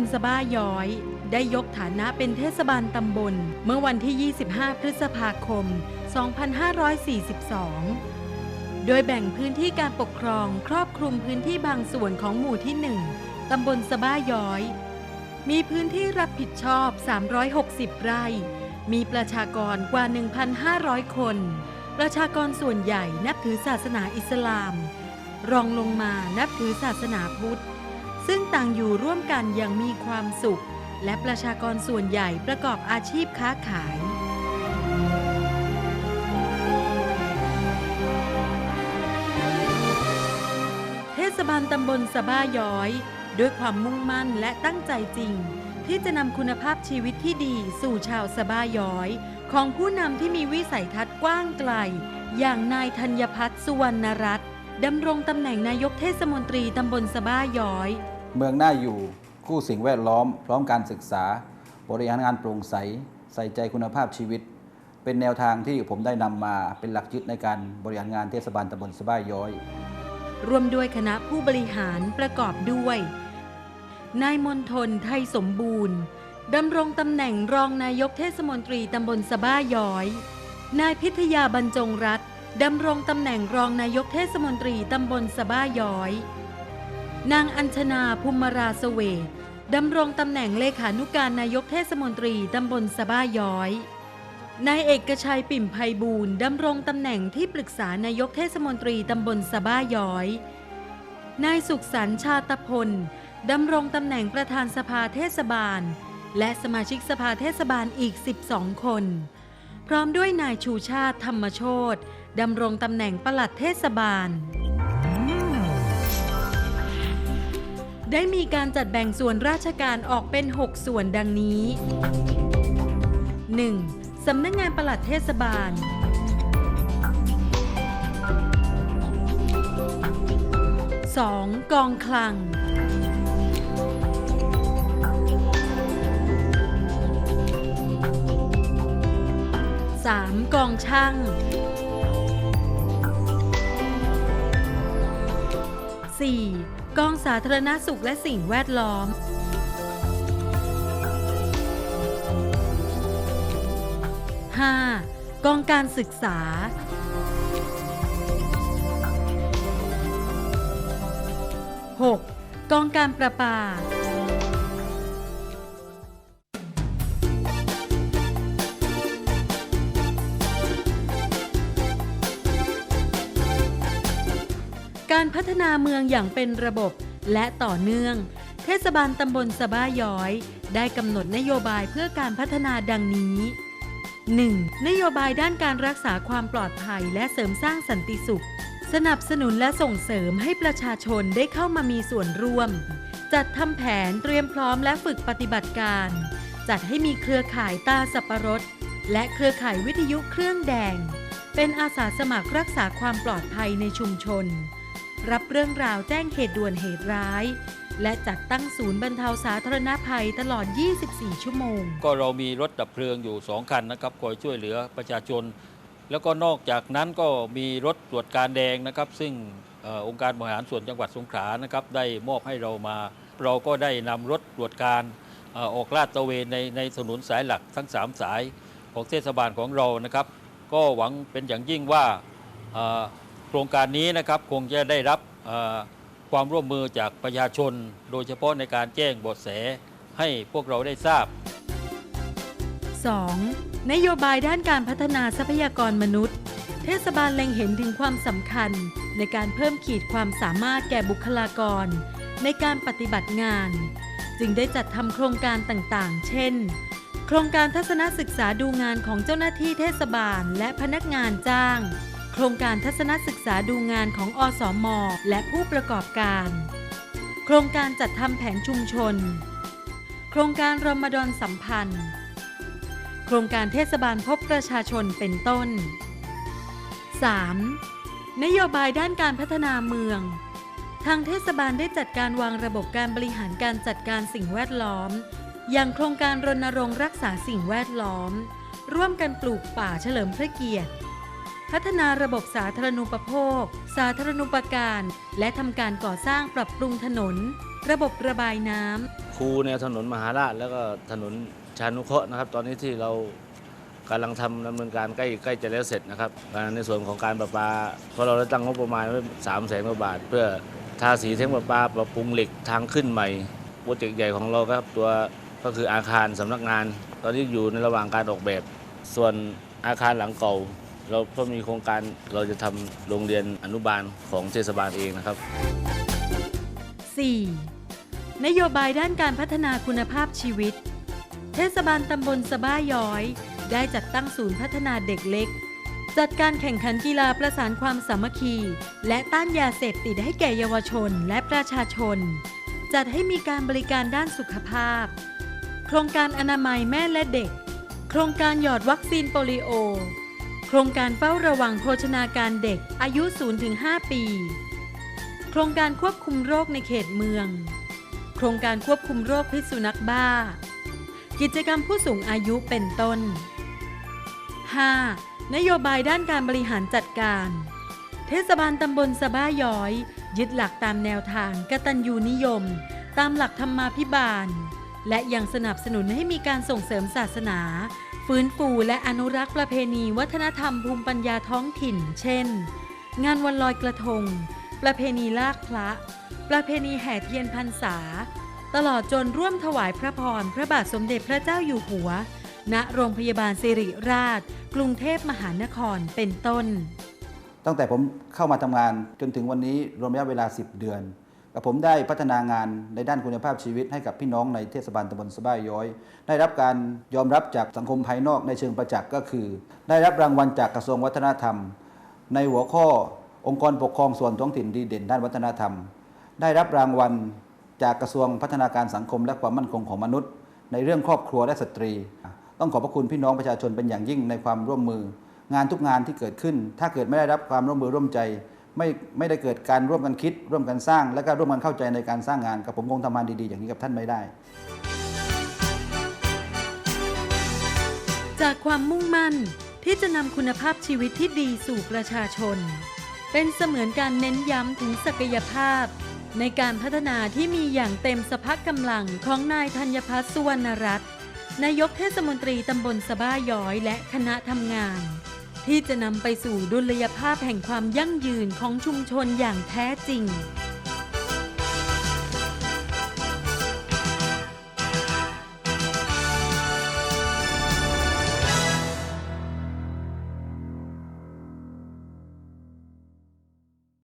ลสะบ้าย้อย ได้ยกฐานะเป็นเทศบาลตำบล เมื่อวันที่ 25 พฤษภาคม 2542 โดยแบ่งพื้นที่การปกครองครอบคลุมพื้นที่บางส่วนของหมู่ที่ 1 ตำบลสะบ้าย้อย มีพื้นที่รับผิดชอบ 360 ไร่ มีประชากรกว่า 1,500 คน ประชากรส่วนใหญ่นับถือศาสนาอิสลาม รองลงมานับถือศาสนาพุทธ ซึ่งต่างอยู่ร่วมกันอย่างมีความสุข และประชากรส่วนใหญ่ประกอบอาชีพค้าขาย เทศบาลตำบลสะบ้าย้อย ด้วยความมุ่งมั่นและตั้งใจจริง ที่จะนำคุณภาพชีวิตที่ดีสู่ชาวสะบ้าย้อย ของผู้นำที่มีวิสัยทัศน์กว้างไกล อย่างนายธัญพัฒน์สุวรรณรัตน์ดำรงตำแหน่งนายกเทศมนตรีตำบลสะบ้าย้อย เมืองน่าอยู่คู่สิ่งแวดล้อม พร้อมการศึกษา บริหารงานโปร่งใส ใส่ใจคุณภาพชีวิต เป็นแนวทางที่ผมได้นำมาเป็นหลักยึดในการบริหารงานเทศบาลตำบลสะบ้าย้อยรวมด้วยคณะผู้บริหารประกอบด้วย นายมนทนไทยสมบูรณ์ดำรงตำแหน่งรองนายกเทศมนตรีตำบลสะบ้าย้อย นายพิทยาบรรจงรัตดำรงตำแหน่งรองนายกเทศมนตรีตำบลสะบ้าย้อย นางอัญชนาภูมิราสเวทดำรงตำแหน่งเลขานุการนายกเทศมนตรีตำบลสะบ้าย้อย นายเอกชัยปิ่มไพบูลย์ดำรงตำแหน่งที่ปรึกษานายกเทศมนตรีตำบลสะบ้าย้อย นายสุขสันต์ชาตพลดำรงตำแหน่งประธานสภาเทศบาล และสมาชิกสภาเทศบาลอีก 12 คน พร้อมด้วยนายชูชาติธรรมโชตดำรงตำแหน่งปลัดเทศบาล ได้มีการจัดแบ่งส่วนราชการออกเป็น 6 ส่วนดังนี้ 1. สำนักงานปลัดเทศบาล 2. กองคลัง 3. กองช่าง 4. กองสาธารณสุขและสิ่งแวดล้อม 5. กองการศึกษา 6. กองการประปา การพัฒนาเมืองอย่างเป็นระบบและต่อเนื่อง เทศบาลตำบลสะบ้าย้อย ได้กำหนดนโยบายเพื่อการพัฒนาดังนี้ 1. นโยบายด้านการรักษาความปลอดภัยและเสริมสร้างสันติสุข สนับสนุนและส่งเสริมให้ประชาชนได้เข้ามามีส่วนร่วม จัดทำแผนเตรียมพร้อมและฝึกปฏิบัติการ จัดให้มีเครือข่ายตาสับปะรด และเครือข่ายวิทยุเครื่องแดง เป็นอาสาสมัครรักษาความปลอดภัยในชุมชน รับเรื่องราวแจ้งเหตุด่วนเหตุร้าย และจัดตั้งศูนย์บรรเทาสาธารณภัยตลอด 24 ชั่วโมง ก็เรามีรถดับเพลิงอยู่ 2 คันนะครับคอยช่วยเหลือประชาชน แล้วก็นอกจากนั้นก็มีรถตรวจการแดงนะครับ ซึ่งออองค์การบริหารส่วนจังหวัดสงขลานะครับได้มอบให้เรามา เราก็ได้นำรถตรวจการอออกลาดตระเวนในในถนนสายหลักทั้ง 3 สายของเทศบาลของเรานะครับ ก็หวังเป็นอย่างยิ่งว่า รงการนี้นะครับคงจะได้รับความร่วมมือจากประชาชน โดยเฉพาะในการแจ้งบาะแสให้พวกเราได้ทราบ 2. นโยบายด้านการพัฒนาทรัพยากรมนุษย์ เทศบาลเล็งเห็นถึงความสำคัญ ในการเพิ่มขีดความสามารถแก่บุคลากร ในการปฏิบัติงาน จึงได้จัดทำโครงการต่างๆ เช่น โครงการทัศนศึกษาดูงานของเจ้าหน้าที่เทศบาลและพนักงานจ้าง ครงการทัศนศึกษาดูงานของอสมอและผู้ประกอบการ โครงการจัดทำแผนชุมชน โครงการรมฎอนสัมพันธ์ โครงการเทศบาลพบประชาชนเป็นต้น 3. นโยบายด้านการพัฒนาเมือง ทางเทศบาลได้จัดการวางระบบการบริหารการจัดการสิ่งแวดล้อม อย่างโครงการรณรงค์รักษาสิ่งแวดล้อม ร่วมกันปลูกป่าเฉลิมพระเกียรติ พัฒนาระบบสาธารณูปโภค สาธารณูปการ และทำการก่อสร้างปรับปรุงถนน ระบบระบายน้ำ คูแนวถนนมหาราช แล้วก็ถนนชานุเคราะห์นะครับ ตอนนี้ที่เรากำลังทำดำเนินการใกล้ใกล้จะแล้วเสร็จนะครับ ในส่วนของการประปาเพราะเราได้ตั้งงบประมาณไว้สามแสนกว่าบาท เพื่อทาสีแท่งประปาปรับปรุงเหล็กทางขึ้นใหม่โปรเจกต์ใหญ่ของเราครับตัวก็คืออาคารสำนักงาน ตอนนี้อยู่ในระหว่างการออกแบบ ส่วนอาคารหลังเก่า เราก็มีโครงการเราจะทำโรงเรียนอนุบาลของเทศบาลเองนะครับ 4. นโยบายด้านการพัฒนาคุณภาพชีวิต เทศบาลตำบลสะบ้าย้อย ได้จัดตั้งศูนย์พัฒนาเด็กเล็ก จัดการแข่งขันกีฬาประสานความสามัคคี และต้านยาเสพติดให้แก่เยาวชนและประชาชน จัดให้มีการบริการด้านสุขภาพ โครงการอนามัยแม่และเด็ก โครงการหยอดวัคซีนโปลิโอ โครงการเฝ้าระวังโภชนาการเด็กอายุ 0-5 ปี โครงการควบคุมโรคในเขตเมือง โครงการควบคุมโรคพิษสุนัขบ้า กิจกรรมผู้สูงอายุเป็นต้น 5. นโยบายด้านการบริหารจัดการ เทศบาลตำบลสะบ้าย้อย ยึดหลักตามแนวทางกตัญญูนิยม ตามหลักธรรมาภิบาล และยังสนับสนุนให้มีการส่งเสริมศาสนา ฟื้นฟูและอนุรักษ์ประเพณีวัฒนธรรมภูมิปัญญาท้องถิ่น เช่น งานวันลอยกระทง ประเพณีลากพระ ประเพณีแห่เทียนพรรษา ตลอดจนร่วมถวายพระพรพระบาทสมเด็จพระเจ้าอยู่หัว ณโรงพยาบาลสิริราช กรุงเทพมหานครเป็นต้น ตั้งแต่ผมเข้ามาทำงานจนถึงวันนี้รวมระยะเวลา 10 เดือน กับผมได้พัฒนางานในด้านคุณภาพชีวิตให้กับพี่น้องในเทศบาลตำบลสะบ้าย้อย ได้รับการยอมรับจากสังคมภายนอกในเชิงประจักษ์ก็คือ ได้รับรางวัลจากกระทรวงวัฒนธรรม ในหัวข้อองค์กรปกครองส่วนท้องถิ่นดีเด่นด้านวัฒนธรรม ได้รับรางวัลจากกระทรวงพัฒนาการสังคมและความมั่นคงของมนุษย์ ในเรื่องครอบครัวและสตรี ต้องขอบพระคุณพี่น้องประชาชนเป็นอย่างยิ่งในความร่วมมือ งานทุกงานที่เกิดขึ้น ถ้าเกิดไม่ได้รับความร่วมมือร่วมใจ ไม่ไม่ได้เกิดการร่วมกันคิด ร่วมกันสร้าง และก็ร่วมกันเข้าใจในการสร้างงานกับผมคงทำงานดีๆ อย่างนี้กับท่านไม่ได้ จากความมุ่งมั่นที่จะนำคุณภาพชีวิตที่ดีสู่ประชาชน เป็นเสมือนการเน้นย้ำถึงศักยภาพ ในการพัฒนาที่มีอย่างเต็มสภาพกำลังของนายธัญพัฒน์สุวรรณรัตน์นายกเทศมนตรีตำบลสะบ้าย้อยและคณะทำงาน ที่จะนำไปสู่ดุลยภาพแห่งความยั่งยืนของชุมชนอย่างแท้จริง